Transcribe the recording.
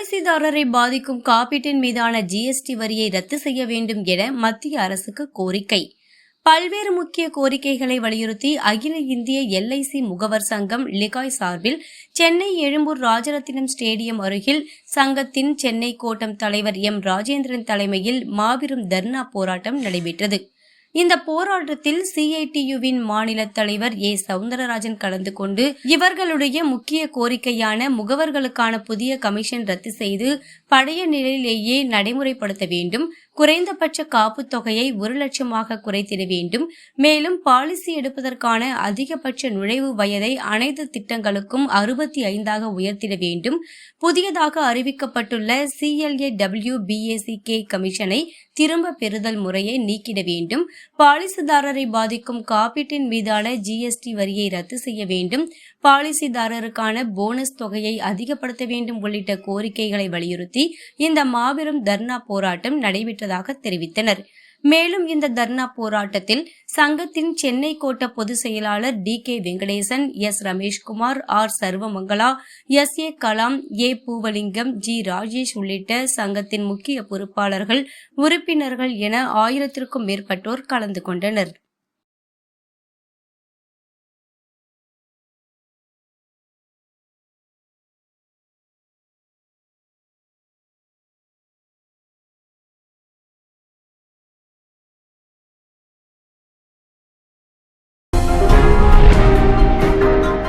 பாலிசிதாரரை பாதிக்கும் காப்பீட்டின் மீதான ஜிஎஸ்டி வரியை ரத்து செய்ய வேண்டும் என மத்திய அரசுக்கு கோரிக்கை. பல்வேறு முக்கிய கோரிக்கைகளை வலியுறுத்தி அகில இந்திய எல்ஐசி முகவர் சங்கம் லிகாய் சார்பில் சென்னை எழும்பூர் ராஜரத்தினம் ஸ்டேடியம் அருகில் சங்கத்தின் சென்னை கோட்டம் தலைவர் எம். ராஜேந்திரன் தலைமையில் மாபெரும் தர்ணா போராட்டம் நடைபெற்றது. இந்த போராட்டத்தில் சிஐடியுவின் மாநில தலைவர் ஏ. சவுந்தரராஜன் கலந்து கொண்டு இவர்களுடைய முக்கிய கோரிக்கையான முகவர்களுக்கான புதிய கமிஷன் ரத்து செய்து பழைய நிலையிலேயே நடைமுறைப்படுத்த வேண்டும். குறைந்தபட்ச காப்பு தொகையை ஒரு லட்சமாக குறைத்திட வேண்டும். மேலும் பாலிசி எடுப்பதற்கான அதிகபட்ச நுழைவு வயதை அனைத்து திட்டங்களுக்கும் அறுபத்தி ஐந்தாக உயர்த்திட வேண்டும். புதியதாக அறிவிக்கப்பட்டுள்ள சிஎல்ஏ டபிள்யூ பிஏசி கே கமிஷனை திரும்ப பெறுதல் முறையை நீக்கிட வேண்டும். பாலிசிதாரரை பாதிக்கும் காப்பீட்டின் மீதான ஜிஎஸ்டி வரியை ரத்து செய்ய வேண்டும். பாலிசிதாரருக்கான போனஸ் தொகையை அதிகப்படுத்த வேண்டும் உள்ளிட்ட கோரிக்கைகளை வலியுறுத்தி இந்த மாபெரும் தர்ணா போராட்டம் நடைபெற்றதாக தெரிவித்தனர். மேலும் இந்த தர்ணா போராட்டத்தில் சங்கத்தின் சென்னை கோட்ட பொதுச் செயலாளர் T K Venkatesan S Rameshkumar R Sarvamangala S A Kalam A Poovalingam G Rajesh உள்ளிட்ட சங்கத்தின் முக்கிய பொறுப்பாளர்கள் உறுப்பினர்கள் என ஆயிரத்திற்கும் மேற்பட்டோர் கலந்து கொண்டனர்.